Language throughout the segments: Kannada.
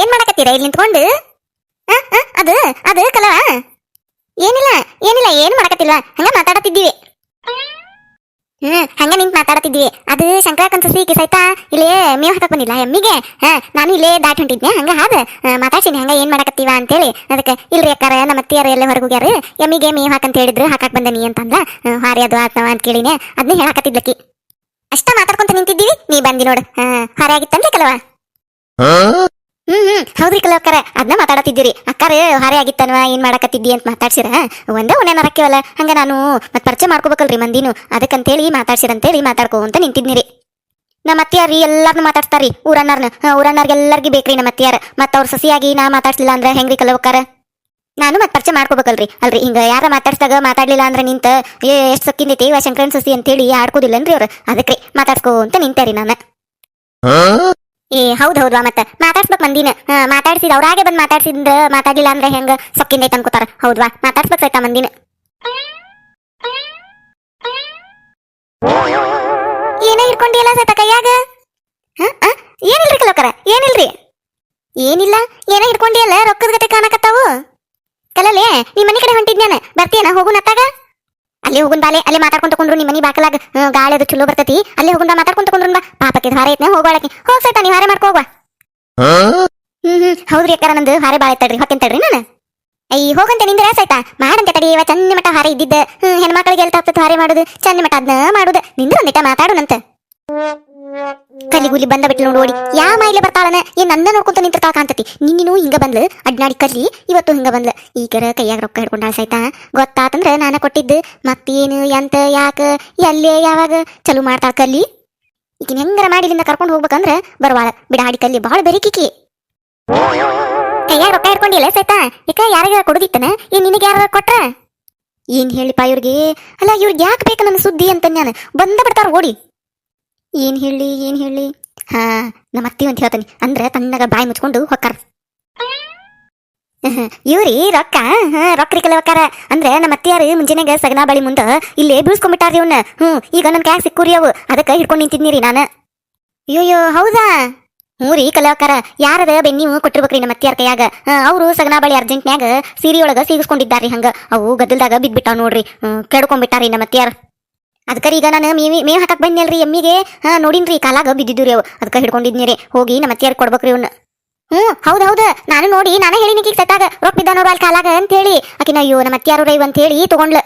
ಏನ್ ಮಾಡಕತ್ತೀರ? ಇಲ್ಲಿ ನಿಂತ್ಕೊಂಡು? ಅದು ಅದು ಕಲವ. ಏನಿಲ್ಲ ಏನಿಲ್ಲ, ಏನ್ ಮಾಡಕತ್ತಿಲ್ಲ. ಹಂಗ ಮಾತಾಡತ್ತಿದ್ದೀವಿ. ಹ್ಮ್, ಹಂಗ ನಿಂತ್ ಮಾತಾಡತ್ತಿದ್ವಿ ಅದು ಶಂಕರಾಕನ್ ಸಸಿ ಕಿಸೈತಾ? ಇಲ್ಲೇ ಮೇವ್ ಹಾಕಕ್ ಬಂದಿಲ್ಲ, ಎಮ್ಮಿಗೆ? ಹಾ, ನಾನು ಇಲ್ಲೇ ದಾಟ್ ಹೊಂಟಿದ್ನೆ. ಹಂಗ ಹಾದ? ಮಾತಾಡ್ಸಿನಿ ಹಂಗ ಏನ್ ಮಾಡಕತ್ತೀವ ಅಂತೇಳಿ. ಅದಕ್ಕೆ, ಇಲ್ರಿ ಅಕ್ಕಾರ, ನಮ್ಮ ಅತ್ತಿಯಾರ ಎಲ್ಲ ಹೊರಗೆ ಹೋಗ್ಯಾರ. ಎಮ್ಮಿಗೆ ಮೇವ್ ಹಾಕಂತ ಹೇಳಿದ್ರು ಹಾಕಕ್ ಬಂದನಿ ಅಂತಂದ. ಹಾರಿ, ಅದು ಆತ್ನವ ಅಂತ ಕೇಳಿನಿ. ಅದನ್ನ ಹೇಳಕತ್ತಿದ್ಲಕ್ಕಿ. ಅಷ್ಟ ಮಾತಾಡ್ಕೊಂತ ನಿಂತಿದ್ದೀವಿ. ನೀ ಬಂದಿ ನೋಡು. ಹಾ ಹಾರಿ ಆಗಿತ್ತಂದ್ರೆ ಕೆಲವ. ಹ್ಮ್ ಹ್ಮ್. ಹೌದ್ರಿ ಕಲವಕ್ಕರ ಅದನ್ನ ಮಾತಾಡತ್ತಿದ್ದೀರಿ. ಅಕ್ಕಾರ, ಹಾರಿ ಆಗಿತ್ತನ್ವ, ಏನ್ ಮಾಡಕತ್ತಿದ್ದಿ ಅಂತ ಮಾತಾಡ್ಸಿರ? ಒಂದೇ ಒಣೆ ನರಕ್ಕಿವಲ್ಲ ಹಂಗ ನಾನು ಮತ್ ಪರಿಚಯ ಮಾಡ್ಕೋಬೇಕಲ್ರಿ ಮಂದಿನು. ಅದಕ್ಕಂತೇಳಿ ಮಾತಾಡ್ಸಿರಂತೇಳಿ ಮಾತಾಡ್ಕೋ ಅಂತ ನಿಂತಿದ್ನಿರಿ ನಮ್ಮ ಅತ್ತಿಯಾರಿ ಎಲ್ಲಾರ್ನು ಮಾತಾಡ್ತಾರಿ ಊರನ್ನಾರ್ನ ಊರನ್ನಾರ್ಗೆಲ್ಲರ್ಗಿ ಬೇಕ್ರಿ ನಮ್ಮ ಅತ್ತಿಯಾರ. ಮತ್ ಅವ್ರ ಸಸಿಯಾಗಿ ನಾ ಮಾತಾಡ್ಸಿಲ್ಲ ಅಂದ್ರೆ ಹೆಂಗ್ರಿ ಕಲವಕ್ಕಾರ? ನಾನು ಮತ್ ಪರಿಚಯ ಮಾಡ್ಕೋಬೇಕಲ್ರಿ. ಅಲ್ರಿ, ಹಿಂಗ ಯಾರ ಮಾತಾಡ್ಸಿದಾಗ ಮಾತಾಡ್ಲಿಲ್ಲ ಅಂದ್ರೆ ನಿಂತ ಎಷ್ಟ್ ಸಕ್ಕಿಂದೈತಿ ಇವ ಶಂಕರನ್ ಸಸಿ ಅಂತೇಳಿ ಆಡ್ಕೋದಿಲ್ಲನ್ರಿ ಅವ್ರು. ಅದಕ್ಕೆ ಮಾತಾಡ್ಸ್ಕೋ ಅಂತ ನಿಂತಾರಿ ನಾನು. ಏ, ಹೌದು ಹೌದ್ವಾ ಮತ್ತೆ ಮಾತಾಡ್ಸ್ಬೇಕು ಮಂದಿನ. ಮಾತಾಡ್ಸಿದ ಅವ್ರಾಗೆ ಬಂದು ಮಾತಾಡ್ಸಿದ್ರ ಮಾತಾಡ್ಲಿಲ್ಲ ಅಂದ್ರೆ ಹೆಂಗ? ಸೊಕ್ಕಿಂದೈತ್ ಅನ್ಕೋತಾರ ಹೌದ್ವಾ ಮಾತಾಡ್ಸ್ಬೇಕು ಸೈತ ಮಂದಿನ. ಏನ ಇಟ್ಕೊಂಡಿಲ್ಲ ಕೈಯಾಗ? ಹಾ ಹಾ, ಏನಿಲ್ರಿ ಕಲೋಕರ? ಏನಿಲ್ರಿ? ಏನಿಲ್ಲ, ಏನೇ ಇಟ್ಕೊಂಡಿಯಲ್ಲ ರೊಕ್ಕದ ಗತೆ ಕಾಣಕತ್ತಾವು? ಕಲಲೆ ನಿಮ್ಮ ಮನೆ ಕಡೆ ಹೊಂಟಿದ್ನ್ಯಾನ? ಬರ್ತೀಯನ? ಹೋಗು ಅಲ್ಲಿ ಹೋಗುನ್ ಬಾಲೆ, ಅಲ್ಲಿ ಮಾತಾಡ್ಕೊಂತ ಕುಂದ್ರು ನಿಮ್ಮ ಮನಿ ಬಾಕಲಾಗ ಗಾಳಿ ಅದು ಚಲೋ ಬರ್ತೈತಿ. ಅಲ್ಲಿ ಹೋಗುನ್ ಬಾ ಮಾತಾಡ್ಕೊಂತ ಬಾ. ಪಾಪಕ್ಕೆ ಹಾರೆ ಐತ್ನ ಹೋಗೋಳಕ್ಕೆ ಹೋಗ್ ಸೈತ ನೀ ಹಾರೆ ಮಾಡ್ಕೋ ಹೋಗ್ವಾ. ಹ್ಮ್ ಹ್ಮ್, ಹೌದ್ರಿ ಅಕ್ಕಾರ, ನಂದು ಹಾರೆ ಬಾಳೆ ತಡ್ರಿ ಹೊತ್ತಿನ ತಡ್ರಿ ನಾನು. ಅಯ್ಯ ಹೋಗಂತ ನಿಂದ್ರ ಸಾಯ್ತಾ ಮಾಡಂತ ತಡಿ, ಇವ ಚಂದ ಮಠ ಹಾರೆ ಇದ್ದಿದ್ದ. ಹ್ಮ್, ಹೆಣ್ಮಕ್ಳಿಗೆ ಎಲ್ತ ಹಾರೆ ಮಾಡುದು, ಚಂದ ಮಠ ಅದನ್ನ ಮಾಡುದು. ನಿಂದ್ರ ಒಂದಿಟ ಮಾತಾಡುನಂತ ಕಲಿಗುಲಿ ಬಂದ ಬಿಟ್ಲು ನೋಡಿ. ಯಾ ಮೈಲೆ ಬರ್ತಾಳನ? ಏನ್ ನನ್ನ ನೋಡ್ಕೊಂತ ನಿಂತಿರ್ತಾಳ ಕಾಂತತಿ ನಿನ್ನಿನೂ ಹಿಂಗ ಬಂದ್ಲು. ಅಡ್ನಾಡಿ ಕಲ್ಲಿ ಇವತ್ತು ಹಿಂಗ ಬಂದ್ಲು. ಕರ ಕೈಯಾಗ ರೊಕ್ಕ ಹಿಡ್ಕೊಂಡಾಳ ಸೈತಾ. ಗೊತ್ತಾತಂದ್ರ ನಾನ ಕೊಟ್ಟಿದ್ದು. ಮತ್ತೇನು, ಎಂತ, ಯಾಕ, ಎಲ್ಲೇ, ಯಾವಾಗ ಚಲು ಮಾಡ್ತಾಳ ಕಲ್ಲಿ ಈಗಿನ ಹೆಂಗರ ಮಾಡಿ ಇಲ್ಲಿಂದ ಕರ್ಕೊಂಡು ಹೋಗ್ಬೇಕಂದ್ರ ಬರವಾಳ. ಬಿಡಾಡಿ ಕಲ್ಲಿ ಬಹಳ ಬೆರಿಕಿಕಿ. ಕೈಯಾಗ ರೊಕ್ಕ ಹಿಡ್ಕೊಂಡಿಲ್ಲ ಸೈತಾ? ಯಾಕ ಯಾರಿಗಾರ ಕೊಡುದಿತ್ತನ? ಏನ್ ನಿನಗೆ ಯಾರ ಕೊಟ್ರ? ಏನ್ ಹೇಳಿಪ್ಪ ಇವ್ರಿಗೆ? ಅಲ್ಲ, ಇವ್ರಿಗೆ ಯಾಕೆ ಬೇಕು ನನ್ನ ಸುದ್ದಿ ಅಂತ ನಾನು ಬಂದ ಬಿಡ್ತಾರ ಓಡಿ. ಏನ್ ಹೇಳಿ, ಏನು ಹೇಳಿ? ಹಾ, ನಮ್ಮ ಅತ್ತಿ ಅಂತ ಹೇಳ್ತಾನೆ. ಅಂದ್ರೆ ತಣ್ಣಗ ಬಾಯಿ ಮುಚ್ಕೊಂಡು ಹೊಕ್ಕಾರ. ಇವ್ರಿ ರೊಕ್ಕ, ಹಾ ರೊಕ್ಕ ಕಲವಕ್ಕಾರ ಅಂದ್ರೆ ನಮ್ಮ ಅತ್ತಿಯಾರು ಮುಂಜಾನೆಗ ಸಗನ ಬಳಿ ಮುಂದ ಇಲ್ಲೇ ಬೀಳ್ಸ್ಕೊಂಡ್ಬಿಟ್ಟಾರ್ರಿ ಇವ್ನ. ಹ್ಞೂ ಈಗ ನನ್ನ ಕ್ಯಾಕ್ ಸಿಕ್ಕೂರಿ ಅವು. ಅದಕ್ಕೆ ಹಿಡ್ಕೊಂಡು ನಿಂತಿದ್ನಿರಿ ನಾನು. ಅಯ್ಯೋಯ್ಯೋ, ಹೌದಾ? ಹ್ಞೂ ರೀ ಕಲಾಕಾರ ಯಾರದ ಬೆನ್ನಿವು ಕೊಟ್ಟಿರ್ಬೇಕ್ರಿ ನಮ್ಮ ಅತ್ತಿಯಾರ ಕೈಯಾಗ. ಅವರು ಸಗನ ಬಳಿ ಅರ್ಜೆಂಟ್ನ್ಯಾಗ ಸೀರೆ ಒಳಗ ಸೀಗಿಸ್ಕೊಂಡಿದ್ದಾರಿ ಹಂಗ. ಅವು ಗದ್ದಲ್ದಾಗ ಬಿದ್ಬಿಟ್ಟಾವ ನೋಡ್ರಿ. ಕೆಡ್ಕೊಂಡ್ಬಿಟ್ಟಾರಿ ನಮ್ಮ ಅತ್ತಿಯಾರ. ಅದಕ್ಕೆ ಈಗ ನಾನು ಮೇವಿ ಮೇವ್ ಹಾಕಕ್ ಬಂದ್ನಲ್ರಿ ಎಮ್ಮಿಗೆ. ಹಾ, ನೋಡಿನ್ರಿ, ಕಾಲಾಗ ಬಿದ್ದಿದ್ದು ಅವು. ಅದಕ್ಕೆ ಹಿಡ್ಕೊಂಡಿದ್ನಿರಿ ಹೋಗಿ ನಮ್ಮ ಅತ್ತಿಯಾರ ಕೊಡ್ಬೇಕ್ರಿ ಅವ್ನು ಹ್ಞೂ, ಹೌದು ಹೌದು. ನಾನು ನೋಡಿ, ನಾನು ಈಗ ಸೆಟ್ಟಾಗ ರೊಕ್ಕ ಬಿದ್ದ ಅಲ್ಲಿ ಕಾಲಾಗ ಅಂತ ಹೇಳಿ ಆಕಿನ, ಅಯ್ಯೋ, ನಮ್ಮ ಅತ್ತಿಯಾರು ರೈವ್ ಅಂತ ಹೇಳಿ ತಗೊಂಡ್ಲ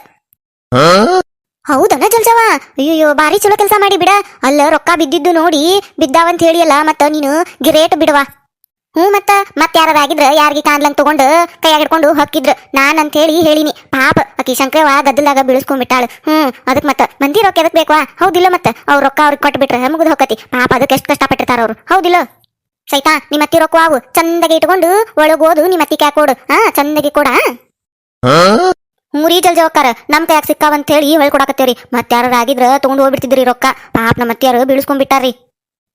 ಹೌದನ ಜಲ್ಸವ ಅಯ್ಯೋ ಬಾರಿ ಚಲೋ ಕೆಲಸ ಮಾಡಿ ಬಿಡ. ಅಲ್ಲ, ರೊಕ್ಕ ಬಿದ್ದಿದ್ದು ನೋಡಿ ಬಿದ್ದಾವಂತ ಹೇಳಿಯಲ್ಲ, ಮತ್ತ ನೀನು ಗಿರೇಟ್ ಬಿಡವಾ ಹ್ಞೂ ಮತ್ತ ಮತ್ತೆ ಯಾರಾಗಿದ್ರ ಯಾರಿಗೆ ಕಾನ್ಲಂಗ್ ತಗೊಂಡು ಕೈಯಾಗ ಹಿಡ್ಕೊಂಡು ಹೊಕ್ಕಿದ್ರು. ನಾನ್ ಅಂತ ಹೇಳಿ ಹೇಳಿನಿ ಪಾಪ ಅಕಿ ಶಂಕರವ ಗದ್ದಲ್ದಾಗ ಬೀಳಿಸ್ಕೊಂಡ್ಬಿಟ್ಟಾಳ ಹ್ಞೂ ಅದಕ್ಕೆ ಮತ್ತ ಮಂದಿ ರೊಕ್ಕ ಎದಕ್ ಬೇಕವಾ? ಹೌದಿಲ್ಲ ಮತ್ತ ಅವ್ರ ರೊಕ್ಕ ಅವ್ರಿಗೆ ಕೊಟ್ಬಿಟ್ರೆ ಮುಗಿದು ಹೊಕ್ಕತಿ ಪಾಪ ಅದಕ್ಕೆ ಎಷ್ಟು ಕಷ್ಟಪಟ್ಟಿರ್ತಾರ ಅವರು. ಹೌದಿಲ್ಲ? ಸೈತಾ ನಿಮ್ಮ ಅತ್ತಿ ರೊಕ್ಕ ಅವು. ಚಂದಗೆ ಇಟ್ಕೊಂಡು ಒಳಗೋದು ನಿಮ್ಮ ಅತ್ತಿ ಕ್ಯಾ ಕೊಡು. ಹಾ ಚಂದಗೆ ಕೊಡ. ಮೂರಿ ಜಲ್ ಜವಕ್ಕಾರ ನಮ್ ಕೈಯಾಗ ಸಿಕ್ಕಾವಂತ ಹೇಳಿ ಹೇಳ್ಕೊಡಕತ್ತೇವ್ರಿ. ಮತ್ತೆ ಯಾರು ಆಗಿದ್ರ ತಗೊಂಡ್ ಹೋಗ್ಬಿಡ್ತಿದ್ರಿ ರೊಕ್ಕ. ಪಾಪ ನಮ್ಮ ಅತ್ತಿಯಾರು ಬೀಳಿಸ್ಕೊಂಡ್ಬಿಟ್ಟಾರ್ರಿ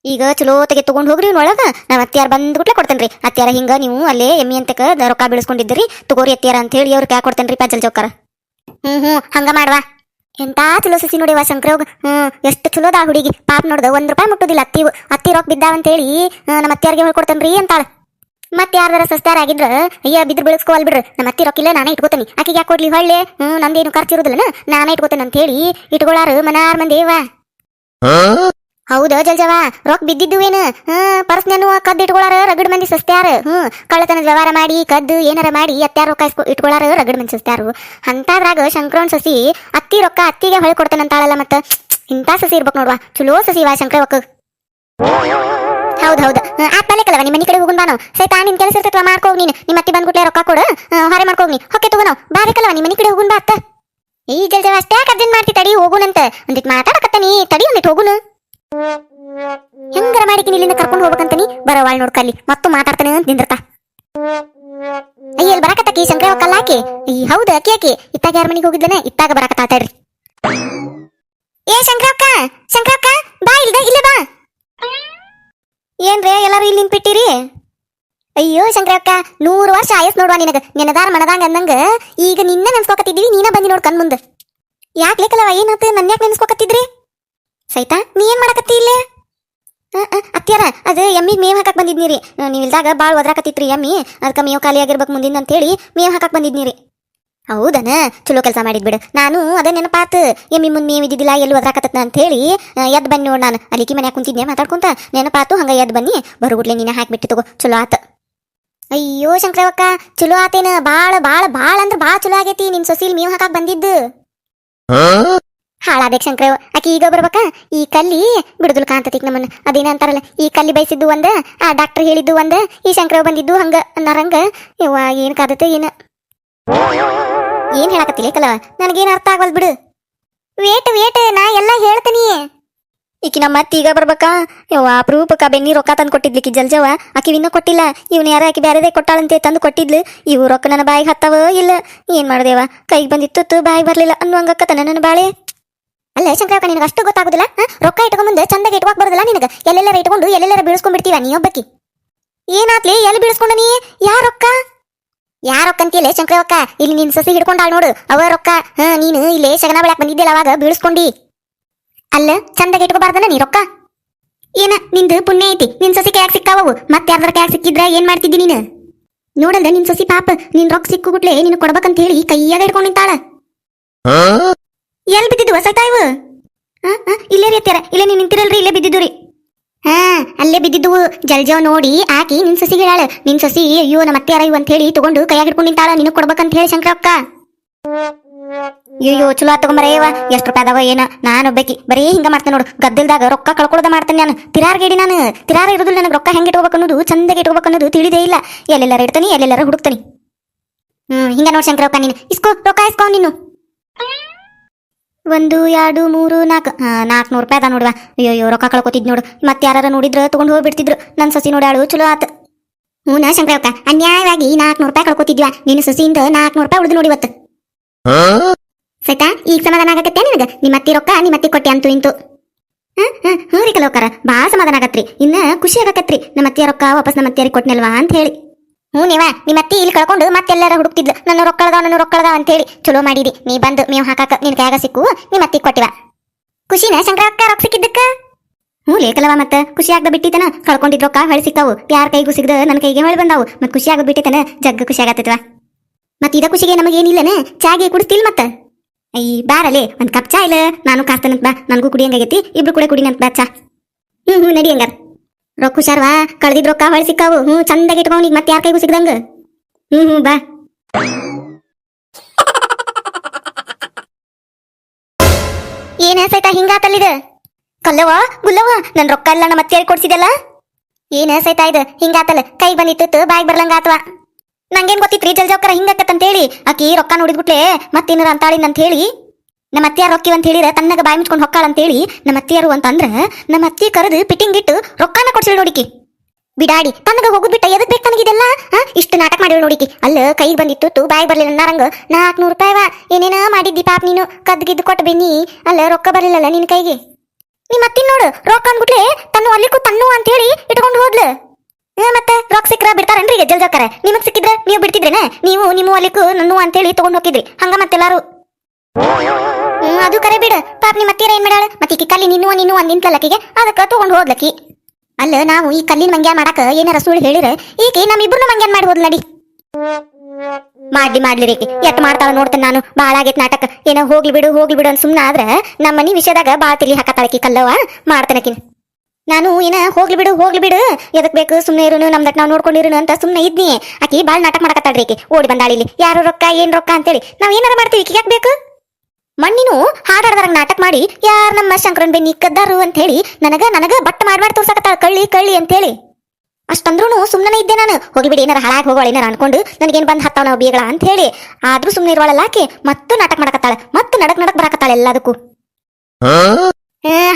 ಈಗ ಚಲೋ ತೆಗೆ ತಗೊಂಡ್ ಹೋಗ್ರಿ ಒಳಗ. ನಾವ್ ಅತ್ಯಾರ ಬಂದ್ಬಿಟ್ಲೆ ಕೊಡ್ತೇನ್ರಿ. ಅತ್ತಿಯಾರ ಹಿಂಗ ನೀವು ಅಲ್ಲೇ ಎಮ್ಮಿ ಅಂತಕ ರೊಕ್ಕ ಬೀಳಿಸ್ಕೊಂಡಿದ್ರಿ ತಗೋರಿ ಅತ್ತಿಯಾರ ಅಂತ ಹೇಳಿ ಅವ್ರ ಕ್ಯಾಕ್ ಕೊಡ್ತೇನ್ರಿ ಪಂಚಲ್ ಜಲ್ ಜವಕ್ಕಾರ ಹ್ಮ್ ಹ್ಮ್, ಹಂಗ ಮಾಡ್ವಾ. ಎಂತಾ ಚಲೋ ಸಸಿ ನೋಡಿವ ಶಂಕರೋಗ ಹ್ಮ್, ಎಷ್ಟು ಚಲೋದ ಹುಡುಗಿ. ಪಾಪ ನೋಡ್ದ, ಒಂದ್ ರೂಪಾಯಿ ಮುಟ್ಟುದಿಲ್ಲ ಅತ್ತಿವು ಅತ್ತಿ ರೊಕ್ಕ ಬಿದ್ದಾವಂತೇಳಿ ನಮ್ಮ ಅತ್ತಿಯಾರಿಗೆ ಹೇಳ್ಕೊಡ್ತೇನೆ ರೀ ಅಂತಾಳೆ. ಮತ್ತೆ ಯಾರ್ದಾರ ಸಸ್ತಾರ ಆಗಿದ್ರ, ಅಯ್ಯ, ಬಿದ್ರ ಬೆಳೆಸ್ಕೋವಲ್ ಬಿಡ್ರಿ. ನಮ್ಮ ಅತ್ತಿ ರೊಕ್ಕ ರೊಕ್ಕಿಲ್ಲ ನಾನೇ ಇಟ್ಕೋತೀನಿ. ಆಕಿಗೆ ಯಾಕೆ ಕೊಡ್ಲಿ ಹೊಳ್ಳೆ? ಹ್ಮ್, ನಂದೇನು ಖರ್ಚು ಇರುದಿಲ್ಲನ? ನಾನೇ ಇಟ್ಕೋತೇನೆ ಅಂತ ಹೇಳಿ ಇಟ್ಕೊಳ್ಳಾರು ಮನಾರ್ ಮಂದೇವ ಹೌದ ಜಲ್ಜವ ರೊಕ್ಕ ಬಿದ್ದಿದ್ದುವೇನು ಹ್ಮ್ ಪರ್ಸ್ನೇನು ಕದ್ದು ಇಟ್ಕೊಳಾರ, ರಗಡ್ ಮಂದಿ ಸಸ್ತ್ಯಾರ. ಹ್ಮ್ ಕಳ್ಳತನ ವ್ಯವಹಾರ ಮಾಡಿ, ಕದ್ದು ಏನಾರ ಮಾಡಿ ಅತ್ಯಾರ ರೊಕ್ಕ ಇಟ್ಕೊಳಾರ, ರಗಡ್ ಮಂದಿ ಸಸ್ತ್ಯಾರು. ಅಂತಾದ್ರಾಗ ಶಂಕರನ್ ಸಸಿ ಅತ್ತಿ ರೊಕ್ಕ ಅತ್ತಿಗೆ ಹೊಳೆ ಕೊಡ್ತಾನಂತಾಳಲ್ಲ ಮತ್ತ? ಇಂಥ ಸಸಿ ಇರ್ಬೇಕು ನೋಡ್ವಾ, ಚಲೋ ಸಸಿ ವಾ ಶಂಕರ ಒಕ್ಕ ಹೌದ್, ಹೌದು. ಆತ್ಮಲೆ ಕಲವ ನಿಮ್ಮ ಮನೆ ಕಡೆ ಹೋಗುನ್ ಬಾನು? ಸೈತಾ ನಿನ್ ಕೆಲಸ ಇರ್ತೈತವ, ಮಾಡ್ಕೋ ನೀನು. ನಿಮ್ಮ ಅತ್ತಿ ಬಂದ್ಬಿಟ್ಲೆ ರೊಕ್ಕ ಕೊಡು. ಹೊರೆ ಮಾಡ್ಕೋ ಮಾಡ್ಕೋಗ್ನಿ ಹೊಕ್ಕೆ ತಗೋ ನಾವು ಬಾರಿ ಕಲವ ನಿಮ್ಮ ಮನೆ ಕಡೆ ಹೋಗುನ್ ಬಾ ಅತ್ತ. ಈ ಜಲ್ಜವ ಅಷ್ಟೇ ಅರ್ಜೆಂಟ್ ಮಾಡ್ತಿ, ತಡಿ ಹೋಗುನಂತ. ಒಂದಿಟ್ ಮಾತಾಡಕತ್ತನಿ ತಡಿ ಒಂದಿಟ್ ಹೋಗುನು. ಹೆಂಗರ ಮಾಡಿಕಿನಿ ಇಲ್ಲಿಂದ ಕರ್ಕೊಂಡು ಹೋಗ್ಬೇಕಂತನಿ ಬರವಾಳ್ ನೋಡ್ಕಲ್ಲಿ ಮತ್ತು ಮಾತಾಡ್ತಾನೆ ಅಂತ ನಿಂದಿರ್ತಾ ಅಯ್ಯ ಇಲ್ಲಿ ಬರಕತ್ತಾಕಿ ಶಂಕರ ಕಲ್ಲ ಹಾಕಿ ಈ, ಹೌದು ಅಕ್ಕಿ ಅಕ್ಕಿ ಇತ್ತಾಗ ಯಾರ ಮನೆಗೆ ಹೋಗಿದ್ದಾನೆ ಇತ್ತಾಗ ಬರಾಕತ್ತಾಳ್ರಿ ಏ ಶಂಕರಕ್ಕ ಶಂಕರಕ್ಕ ಬಾ ಇಲ್ದ, ಇಲ್ಲ ಬಾ. ಏನ್ರೇ ಎಲ್ಲಾರು ಇಲ್ಲಿ ನಿಂತ್ಬಿಟ್ಟಿರಿ? ಅಯ್ಯೋ ಶಂಕರಕ್ಕ ನೂರು ವರ್ಷ ಆಯಸ್ ನೋಡುವ ನಿನಗ. ನೆನದಾರ ಮನದಂಗ ಅಂದಂಗ ಈಗ ನಿನ್ನ ನೆನ್ಸ್ಕೊಕತ್ತಿದ್ವಿ ನೀನ ಬಂದಿ ನೋಡ್ ಕಣ್ ಮುಂದೆ ಯಾಕೆ ಲೇಕಲ್ಲವ ಏನಾತ? ನನ್ನ ಯಾಕೆ ನೆನ್ಸ್ಕೊಕತ್ತಿದ್ರಿ? ಸೈತಾ ನೀ ಏನ್ ಮಾಡಕತ್ತಿ ಇಲ್ಲೇ? ಅತ್ಯಾರ ಅದು ಎಮ್ಮಿಗೆ ಮೇವ್ ಹಾಕಕ್ ಬಂದಿದ್ನಿರಿ ನೀವು ಇಲ್ದಾಗ ಭಾಳ ಒದ್ರಾಕತ್ತಿತ್ರಿ ಎಮ್ಮಿ. ಅದಕ್ಕೆ ಮೇವ್ ಖಾಲಿ ಆಗಿರ್ಬೇಕು ಮುಂದಿನ ಅಂತೇಳಿ ಮೇವ್ ಹಾಕಕ್ ಬಂದಿದ್ನಿರಿ ಹೌದನ? ಚಲೋ ಕೆಲಸ ಮಾಡಿದ್ ಬಿಡು. ನಾನು ಅದೇ ನೆನಪಾತು. ಎಮ್ಮಿ ಮುಂದೆ ಮೇವ್ ಇದ್ದಿದ್ದಿಲ್ಲ ಎಲ್ಲಿ ಅಂತ ಹೇಳಿ ಎದ್ದು ಬನ್ನಿ ನೋಡ್ ನಾನು. ಅಲಿಕಿ ಮನ್ಯಾಗ ಕುಂತಿದ್ನೆ ಮಾತಾಡ್ಕೊಂತ? ನೆನಪಾತು, ಹಂಗ ಎದ್ದು ಬನ್ನಿ. ಬರುಗುಡ್ಲೆ ನೀನೆ ಹಾಕ್ಬಿಟ್ಟು ತಗೋ. ಚಲೋ ಆತ. ಅಯ್ಯೋ ಶಂಕರವಕ್ಕ, ಚಲೋ ಆತೇನ? ಬಾಳ ಬಾಳ ಬಾಳ ಅಂದ್ರ ಬಾಳ ಚಲೋ ಆಗೈತಿ. ನಿನ್ ಸೊಸಿಲ್ ಮೇವ್ ಹಾಕಕ್ ಬಂದಿದ್ದು. ಹಾಳಾದೇಕ್ ಶಂಕರ. ಆಕಿ ಈಗ ಬರ್ಬೇಕಾ? ಈ ಕಲ್ಲಿ ಬಿಡುದಲ್ ಕಾಂತತಿಕ್ ನಮ್ಮನ್ನ. ಅದೇನ ಅಂತಾರಲ್ಲ, ಈ ಕಲ್ಲಿ ಬಯಸಿದ್ದು ಒಂದ, ಆ ಡಾಕ್ಟರ್ ಹೇಳಿದ್ದು ಒಂದ, ಈ ಶಂಕರ ಬಂದಿದ್ದು ಹಂಗ ನರಂಗ ಯವ್ವ, ಏನ್ ಕಾದತ್ತೆ ಏನ? ಏನ್ ಹೇಳಕತ್ತಿಲ್ಲ ಕಲವ? ನನಗೇನು ಅರ್ಥ ಆಗವಲ್ ಬಿಡು. ವೇಟ್ ವೇಟ್, ನಾ ಎಲ್ಲ ಹೇಳ್ತೀನಿ ಈಕಿ ನಮ್ಮ ಮತ್ತೆ ಈಗ ಬರ್ಬೇಕಾ? ಯವ್ವ, ಅಪರೂಪಕ್ಕ ಬೆನ್ನಿ ರೊಕ್ಕ ತಂದು ಕೊಟ್ಟಿದ್ಲಿಕ್ಕಿ ಜಲ್ಜವ ಆಕಿ ಇನ್ನೂ ಕೊಟ್ಟಿಲ್ಲ. ಇವ್ನು ಯಾರ ಆಕಿ ಬೇರೆದೇ ಕೊಟ್ಟಾಳಂತೆ ತಂದು ಕೊಟ್ಟಿದ್ಲು. ಇವು ರೊಕ್ಕ ನನ್ನ ಬಾಯಿಗೆ ಹತ್ತವ ಇಲ್ಲ? ಏನ್ ಮಾಡ್ದೇವ ಕೈಗೆ ಬಂದಿತ್ತು ಬಾಯಿಗೆ ಬರ್ಲಿಲ್ಲ ಅನ್ನುವಂಗಕ್ಕತನ ನನ್ನ ಬಾಳೆ. ಅಲ್ಲ ಶಂಕರಕ್ಕ ನಿನಗೆ ಅಷ್ಟು ಗೊತ್ತಾಗುದಿಲ್ಲ? ರೊಕ್ಕ ಇಟ್ಕೊಂಡ್ ಚಂದಾಗಿ ಇಟ್ಕೊಕ್ ಬರೋದಿಲ್ಲ ನಿನಗೆ? ಎಲ್ಲೆಲ್ಲರ ಇಟ್ಕೊಂಡು, ಎಲ್ಲೆಲ್ಲರ ಬೀಳ್ಸ್ಕೊಂಡ್ಬಿಡ್ತೀವ ನೀ ಒಬ್ಬಕ್ಕಿ? ಏನಾತ್ಲಿ? ಎಲ್ಲಿ ಬೀಳ್ಸ್ಕೊಂಡ ನೀ? ಯಾ ರೊಕ್ಕ? ಯಾ ರೊಕ್ಕ ಅಂತೀಯಲ್ಲ ಶಂಕರಕ್ಕ ಇಲ್ಲಿ ನಿನ್ ಸಸಿ ಹಿಡ್ಕೊಂಡಾಳ ನೋಡು, ಅವ ರೊಕ್ಕ. ಹಾ, ನೀನು ಇಲ್ಲೇ ಶಗನ ಬೆಳಕ್ ಬಂದಿದ್ದೆಲ್ಲ ಅವಾಗ ಬೀಳ್ಸ್ಕೊಂಡಿ. ಅಲ್ಲ, ಚಂದಾಗಿ ಇಟ್ಕೋಬಾರ್ದನ ನೀ ರೊಕ್ಕ? ಏನ, ನಿಂದು ಪುಣ್ಯ ಐತಿ. ನಿನ್ ಸಸಿ ಕೈಯಾಗ ಸಿಕ್ಕಾವವು. ಮತ್ತೆ ಯಾರ್ದಾರ ಕೈಯಾಗ ಸಿಕ್ಕಿದ್ರ ಏನ್ ಮಾಡ್ತಿದ್ದಿ ನೀನು? ನೋಡಲ್ದ ನಿನ್ ಸಸಿ ಪಾಪ, ನಿನ್ ರೊಕ್ಕ ಸಿಕ್ಕುಗುಟ್ಲೆ ನಿನ್ ಕೊಡ್ಬೇಕಂತ ಹೇಳಿ ಕೈಯಾಗ ನಿಂತಾಳ ಎಲ್ಲಿ ಆ, ಆ, ಇಲ್ಲೇ ರೀ ಅತ್ಯಾರ ಇಲ್ಲೇ ನೀನ್ ನಿಂತಿರಲ್ರಿ ಇಲ್ಲೇ ಬಿದ್ದಿದ್ದು ರೀ. ಹಾ ಅಲ್ಲೇ ಬಿದ್ದಿದ್ವು ಜಲ್ಜವ್ ನೋಡಿ ಆಕಿ ನಿನ್ ಸಸಿ ಹೇಳಾಳ. ನಿನ್ ಸಸಿ ಅಯ್ಯೋ ನಮ್ಮ ಅತ್ಯಾರ ಇವು ಅಂತ ಹೇಳಿ ತಗೊಂಡು ಕೈಯಾಗ ಹಿಡ್ಕೊಂಡು ನಿಂತಾಳ ಕೊಡ್ಬೇಕಂತ ಹೇಳಿ ಶಂಕರಕ್ಕ ಅಯ್ಯೋ ಚಲೋ ತಗೊಂಬರ ಏವ ಎಷ್ಟು ರೂಪಾಯಿ ಅದಾವ ಏನ ನಾನು ಒಬ್ಬಾಕಿ ಬರೀ ಹಿಂಗ ಮಾಡ್ತೇನೆ ನೋಡು ಗದ್ದಲ್ದಾಗ ರೊಕ್ಕ ಕಳ್ಕೊಳ್ಳೋದ ಮಾಡ್ತೇನೆ ನಾನು. ತಿರಾರ್ ಗೇಡಿ ನಾನು ತಿರಾರ ಇರೋದಿಲ್ಲ ನನಗೆ ರೊಕ್ಕ ಹೆಂಗೆ ಇಟ್ಕೋಬೇಕು ಅನ್ನೋದು ಚಂದಾಗಿ ಇಟ್ಕೋಬೇಕು ಅನ್ನೋದು ತಿಳಿದೇ ಇಲ್ಲ. ಎಲ್ಲೆಲ್ಲರ ಇಡ್ತಾನೆ ಎಲ್ಲೆಲ್ಲರ ಹುಡುಕ್ತಾನೆ. ಹ್ಮ್ ಹಿಂಗ ನೋಡಿ ಶಂಕರಕ್ಕ ನೀನು ಇಸ್ಕೋ ರೊಕ್ಕ ಇಸ್ಕೋ ನೀನು. ಒಂದು ಎರಡು ಮೂರು ನಾಲ್ಕು. ನಾಲ್ಕು ನೂರು ರೂಪಾಯಿ ಅದ ನೋಡುವ. ಅಯ್ಯೋ ರೊಕ್ಕ ಕಳ್ಕೊತಿದ್ ನೋಡು. ಮತ್ತೆ ಯಾರು ನೋಡಿದ್ರ ತಗೊಂಡು ಹೋಗ್ಬಿಡ್ತಿದ್ರು. ನನ್ನ ಸಸಿ ನೋಡಾಳು ಚಲೋ ಆತ. ಹ್ಞೂ ನಾ ಅನ್ಯಾಯವಾಗಿ ಅನ್ಯಾಯವಾಗಿ ನಾಲ್ಕುನೂರು ರೂಪಾಯಿ ಕಳ್ಕೊತಿದ್ವಾ? ನಿನ್ನ ಸಸಿಯಿಂದ ನಾಲ್ಕುನೂರು ರೂಪಾಯಿ ಉಳಿದು ನೋಡಿ ಇವತ್ತು ಸೈತಾ ಈಗ ಸಮಾಧಾನ ಆಗತ್ತೆ ನಿನಗ? ನಿಮ್ಮ ಅತ್ತಿ ರೊಕ್ಕ ನಿಮ್ಮ ಅತ್ತಿ ಕೊಟ್ಟೆ ಅಂತೂ ಇಂತು. ಹ್ಞೂ ರೀ ಕಲೋಕರ. ಭಾಳ ಸಮಾಧಾನ ಆಗತ್ರಿ. ಇನ್ನ ಖುಷಿ ಆಗತ್ರಿ ನಮ್ಮ ಅತ್ತಿಯ ರೊಕ್ಕ ವಾಪಸ್ ನಮ್ಮ ಅತ್ತಿಯರಿಗೆ ಕೊಟ್ಟನಲ್ವಾ ಅಂತ ಹೇಳಿ. ಹ್ಞೂ ನೀವ? ನಿಮ್ಮ ಅತ್ತಿ ಇಲ್ಲಿ ಕಳ್ಕೊಂಡು ಮತ್ತೆಲ್ಲರ ಹುಡುಕ್ತಿದ್ಲು. ನನ್ನ ರೊಕ್ಕಳದ ನನ್ನ ರೊಕ್ಕಳದ ಅಂತ ಹೇಳಿ ಚಲೋ ಮಾಡಿದಿ. ನೀ ಬಂದು ಮೇವು ಹಾಕಾಕ ನಿನ್ ಕೈಯಾಗ ಸಿಕ್ಕು. ನಿಮ್ಮ ಅತ್ತಿ ಕೊಟ್ಟಿವ. ಖುಷಿನ ಶಂಕರಕ್ಕ ರೊಕ್ಕ ಸಿಕ್ಕಿದ್ದಕ್ಕ? ಹ್ಞೂ ಲೇಖಲವ ಮತ್ತೆ. ಖುಷಿ ಆಗದ ಬಿಟ್ಟಿತನ ಕಳ್ಕೊಂಡಿದ್ ರೊಕ್ಕ ಹೊಳಿ ಸಿಕ್ಕಾವು ಯಾರ ಕೈಗೂ ಸಿಗದ ನನ್ನ ಕೈಗೆ ಹೊಳಿ ಬಂದಾವು. ಮತ್ತೆ ಖುಷಿ ಆಗದ ಬಿಟ್ಟಿತನ ಜಗ್ಗ ಖುಷಿ ಆಗತ್ತವ ಮತ್ತೆ ಇದ ಖುಷಿಗೆ ನಮಗೇನಿಲ್ಲನ ಚಾಗೆ ಕುಡಿಸ್ತಿಲ್ ಮತ್ತ. ಅಯ್ಯ ಬಾರಲೆ. ಒಂದು ಕಪ್ ಚಾ ಇಲ್ಲ ನಾನು ಕಾಸ್ತನಂತ ಬಾ. ನನಗೂ ಕುಡಿಯಂಗಾಗೈತಿ ಇಬ್ರು ಕೂಡ ಕುಡಿನಂತ ಬಾ ಚಾ. ಹ್ಞೂ ಹ್ಞೂ ನಡಿ ಹಂಗಾರ. ರೊಕ್ಕ ಹುಷಾರ್ವಾ? ಕಳ್ದಿದ್ ರೊಕ್ಕ ಹೊಳಿ ಸಿಕ್ಕಾವು. ಹ್ಞೂ ಚಂದಾಗಿ ಇಟ್ಕೊಂಡ್ ಮತ್ತೆ ಯಾರ ಕೈಗೂ ಸಿಗ್ದಂಗ? ಹ್ಞೂ ಹ್ಞೂ ಬಾ. ಏನ ಸೈತ ಹಿಂಗಾತಲ್ಲಿದ ಕಲ್ಲವ ಗುಲ್ಲವ ನನ್ ರೊಕ್ಕ ಎಲ್ಲ ನಮ್ಮ ಅತ್ತಿಯರಿಗೆ ಕೊಡ್ಸಿದಲ್ಲ ಏನ ಸೈತ ಇದು? ಹಿಂಗಾತಲ್ಲ ಕೈ ಬಂದಿತ್ತು ಬಾಯ್ ಬರ್ಲಂಗ ಆತವ. ನಂಗೇನ್ ಗೊತ್ತಿತ್ರಿ ಜಲ್ ಜೋಕರ ಹಿಂಗತ್ತಂತೇಳಿ ಆಕಿ ರೊಕ್ಕ ನೋಡಿದ್ಬಿಟ್ಲೆ ಮತ್ತೇನಾರ ಅಂತಾಳಿ ಅಂತ ಹೇಳಿ. ನಮ್ಮ ಅತ್ತಿಯಾರ ರೊಕ್ಕಿ ಅಂತ ಹೇಳಿದ್ರೆ ತನ್ನಗ ಬಾಯಿ ಮುಚ್ಕೊಂಡು ಹೊಕ್ಕಾಳ ಅಂತ ಹೇಳಿ ನಮ್ಮ ಅತ್ತಿಯಾರು ಅಂತಂದ್ರೆ ನಮ್ಮ ಅತ್ತಿ ಕರೆದು ಪಿಟ್ಟಿಂಗ್ ಇಟ್ಟು ರೊಕ್ಕಾನ ಕೊಡ್ಸಿಳ ನೋಡಿಕಿ. ಬಿಡಾಡಿ ತನಗ ಹೋಗುದ್ ಬಿಟ್ಟ ಎದಕ್ ಬೇಕು ನನಗಿದೆಲ್ಲ ಇಷ್ಟು ನಾಟಕ ಮಾಡಿ ನೋಡಿಕಿ. ಅಲ್ಲ ಕೈ ಬಂದಿತ್ತು ಬಾಯಿ ಬರ್ಲಿಲ್ಲ ನಾರಂಗ ನಾಲ್ಕುನೂರು ರೂಪಾಯಿವ ಏನೇನ ಮಾಡಿದ್ದಿ ಪಾಪ ನೀನು. ಕದ್ಗಿದ್ದು ಕೊಟ್ಟು ಬೆನ್ನಿ. ಅಲ್ಲ ರೊಕ್ಕ ಬರ್ಲಿಲ್ಲಲ್ಲ ನಿನ್ ಕೈಗೆ? ನಿಮ್ಮ ಅತ್ತಿ ನೋಡು, ರೊಕ್ಕ ಅಂದ್ಬಿಟ್ಲೆ ತನ್ನ ಅಲ್ಲಿಕ್ಕೂ ತನ್ನು ಅಂತ ಹೇಳಿ ಇಟ್ಕೊಂಡು ಹೋದ್ಲು. ಮತ್ತೆ ರೊಕ್ಕ ಸಿಕ್ಕ್ರ ಬಿಡ್ತಾರನ್ರಿ ಜಲ್ ಜೋಕರ? ನಿಮಗ್ ಸಿಕ್ಕಿದ್ರೆ ನೀವು ಬಿಡ್ತಿದ್ರೇನೆ? ನೀವು ನಿಮ್ಮ ಅಲ್ಲಿಕ್ಕೂ ನನ್ನು ಅಂತೇಳಿ ತಗೊಂಡ್ ಹೋಗಿದ್ರಿ. ಹಂಗ ಮತ್ತೆಲ್ಲಾರು? ಅದು ಕರೆ ಬಿಡು. ಪಾಪ ನಿಮ್ಮ ಹತ್ತಿರ ಏನ್ ಮಾಡ್ಯಾಳ ಮತ್ತೆ ಈ ಕಲ್ಲಿ ನಿನ್ನುವ ನಿನ್ನುವ ನಿಂತಲಕ್ಕಿಗೆ ಅದಕ್ಕ ತಗೊಂಡ್ ಹೋದ್ಲಕ್ಕಿ ಅಲ್ಲ, ನಾವು ಈ ಕಲ್ಲಿನ ಮಂಗ್ಯಾನ್ ಮಾಡಾಕ ಏನಾರ ಸುಳ್ಳು ಹೇಳಿರ ಈಕೆ ನಮ್ಮಿಬ್ರು ಮಂಗ್ಯಾನ್ ಮಾಡಿ ಹೋದ್ಲ ನಡಿ. ಮಾಡ್ಲಿ ಮಾಡ್ಲಿ ರೀ ಎಟ್ ಮಾಡ್ತಾಳ ನೋಡ್ತೇನೆ ನಾನು. ಬಾಳ ಆಗೈತೆ ನಾಟಕ. ಏನೋ ಹೋಗ್ಲಿ ಬಿಡು ಹೋಗ್ಲಿ ಬಿಡು ಅಂತ ಸುಮ್ನ ಆದ್ರ ನಮ್ಮ ಮನಿ ವಿಷಯದಾಗ ಬಾಳ ತಿಳಿ ಹಾಕತ್ತಾಳಕಿ ಕಲ್ಲವ ಮಾಡ್ತೇನಕಿನ ನಾನು ಏನ ಹೋಗ್ಲಿ ಬಿಡು ಹೋಗ್ಲಿ ಬಿಡು. ಎದಕ್ ಬೇಕು ಸುಮ್ಮನೆ ಇರೋನು ನಮ್ದಟ್ ನಾವು ನೋಡ್ಕೊಂಡಿರೋನು ಅಂತ ಸುಮ್ನೆ ಇದ್ನಿ. ಆಕಿ ಭಾಳ ನಾಟಕ ಮಾಡಕತ್ತಾಳ್ರಿ ಈಕಿ. ಓಡಿ ಬಂದಾಳ ಇಲ್ಲಿ. ಯಾರು ರೊಕ್ಕ, ಏನ್ ರೊಕ್ಕ ಅಂತೇಳಿ. ನಾವ್ ಏನಾರ ಮಾಡ್ತೀವಿ ಯಾಕ್ ಬೇಕು? ಮಣ್ಣಿನು ಹಾಡಾಡದಾರ ನಾಟಕ ಮಾಡಿ ಯಾರ್ ನಮ್ಮ ಶಂಕರನ್ ಬೆನ್ನಿ ಕದ್ದಾರು ಅಂತ ಹೇಳಿ ನನಗ ನನಗ ಬಟ್ ಮಾಡ್ಮಾಡ್ ತೋರ್ಸಕತ್ತಾಳ ಕಳ್ಳಿ ಕಳ್ಳಿ ಅಂತ ಹೇಳಿ ಅಷ್ಟಂದ್ರೂ ಸುಮ್ಮನೆ ಇದ್ದೆ ನಾನು. ಹೋಗಿಬಿಡಿ ಏನಾರ ಹಾಳಾಗಿ ಹೋಗೋಳ ಏನಾರ ಅನ್ಕೊಂಡು ನನಗೇನ್ ಬಂದ್ ಹತ್ತಾವ ನಾವು ಬೀಗಳ ಅಂತ ಹೇಳಿ ಆದ್ರೂ ಸುಮ್ಮನೆ ಇರುವಳಲ್ಲ ಆಕೆ. ಮತ್ತು ನಾಟಕ ಮಾಡಕತ್ತಾಳೆ. ಮತ್ತು ನಡಕ್ ನಡಕ್ ಬರಾಕತ್ತಾಳೆ ಎಲ್ಲದಕ್ಕೂ.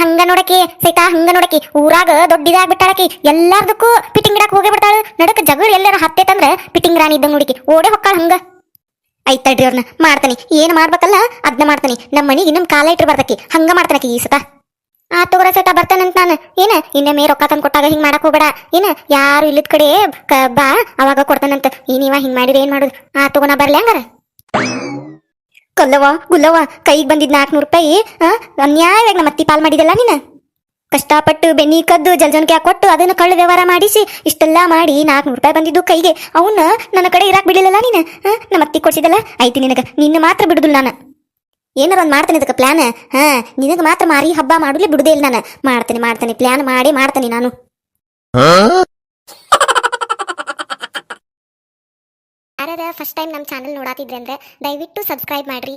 ಹಂಗ ನೋಡಕಿ. ಸೈತಾ ಹಂಗ ನೋಡಕಿ. ಊರಾಗ ದೊಡ್ಡದಾಗ್ಬಿಟ್ಟಾಳಕಿ ಎಲ್ಲಾರ್ದಕ್ಕೂ ಪಿಟಿಂಗ್ ಇಡಕ್ ಹೋಗೇ ಬಿಡ್ತಾಳ. ನಡಕ ಜಗಳ ಎಲ್ಲಾರ ಹತ್ತೈತಂದ್ರ ಪಿಟಿಂಗ್ ರಾಣಿ ಇದ್ದಂಗ ನೋಡಿಕಿ. ಓಡೇ ಹೊಕ್ಕಾಳ ಹಂಗ. ಐತಡ್ರಿ ಅವ್ರನ್ನ ಮಾಡ್ತಾನೆ. ಏನ್ ಮಾಡ್ಬೇಕಲ್ಲ ಅದ್ನ ಮಾಡ್ತಾನೆ. ನಮ್ಮ ಮನೆಗೆ ಇನ್ನೊಂದ್ ಕಾಲ ಇಟ್ರು ಬರ್ತಕಿ. ಹಂಗ ಮಾಡ್ತಾನಕಿ ಈ ಸತ. ಆ ತಗೋರ ಸತ ಬರ್ತಾನಂತ ನಾನು. ಏನ? ಇನ್ನೊಮ್ಮೆ ರೊಕ್ಕ ತಂದ್ ಕೊಟ್ಟಾಗ ಹಿಂಗ್ ಮಾಡಕ್ ಹೋಗ್ಬೇಡ. ಏನ? ಯಾರು ಇಲ್ಲದ ಕಡೆ ಬಾ, ಅವಾಗ ಕೊಡ್ತಾನಂತ. ಈ ನೀವ ಹಿಂಗ್ ಮಾಡಿದ್ರೆ ಏನ್ ಮಾಡುದು? ಆ ತಗೋನ ಬರಲೇ ಹಂಗಾರ. ಕೊಲ್ಲವ ಗುಲ್ಲವ ಕೈಗೆ ಬಂದಿದ್ ನಾಲ್ಕುನೂರು ರೂಪಾಯಿ ಅನ್ಯಾಯವಾಗಿ ನಮ್ಮ ಅತ್ತಿ ಪಾಲ್ ಮಾಡಿದಲ್ಲ ನೀನು? ಕಷ್ಟಪಟ್ಟು ಬೆನ್ನಿ ಕದ್ದು ಜಲ್ಜನ್ಕೆ ಕೊಟ್ಟು ಅದನ್ನ ಕಳ್ಳ ವ್ಯವಹಾರ ಮಾಡಿಸಿ ಇಷ್ಟೆಲ್ಲ ಮಾಡಿ ನಾಲ್ಕುನೂರು ರೂಪಾಯಿ ಬಂದಿದ್ದು ಕೈಗೆ. ಅವನ್ನ ನನ್ನ ಕಡೆ ಇರಾಕ್ ಬಿಡಲಿಲ್ಲ ನೀನು? ನಮ್ಮ ಅತ್ತಿ ಕೊಡ್ಸಿದಲ್ಲ ಐತಿ ನಿನಗ. ನಿನ್ನ ಮಾತ್ರ ಬಿಡುದಿಲ್ಲ ನಾನು. ಏನಾರ ಒಂದು ಮಾಡ್ತೇನೆ ಅದಕ್ಕೆ ಪ್ಲಾನ್ ಹಾ? ನಿನಗೆ ಮಾತ್ರ ಮಾರಿ ಹಬ್ಬ ಮಾಡುದೇ ಬಿಡುದೇ ಇಲ್ಲ ನಾನು. ಮಾಡ್ತೇನೆ ಮಾಡ್ತೇನೆ ಪ್ಲಾನ್ ಮಾಡಿ ಮಾಡ್ತೇನೆ ನಾನು. ಯಾರ್ಯಾರ ಫಸ್ಟ್ ಟೈಮ್ ನಮ್ಮ ಚಾನಲ್ ನೋಡಾತಿದ್ರೆ ಅಂದ್ರೆ ದಯವಿಟ್ಟು ಸಬ್ಸ್ಕ್ರೈಬ್ ಮಾಡ್ರಿ.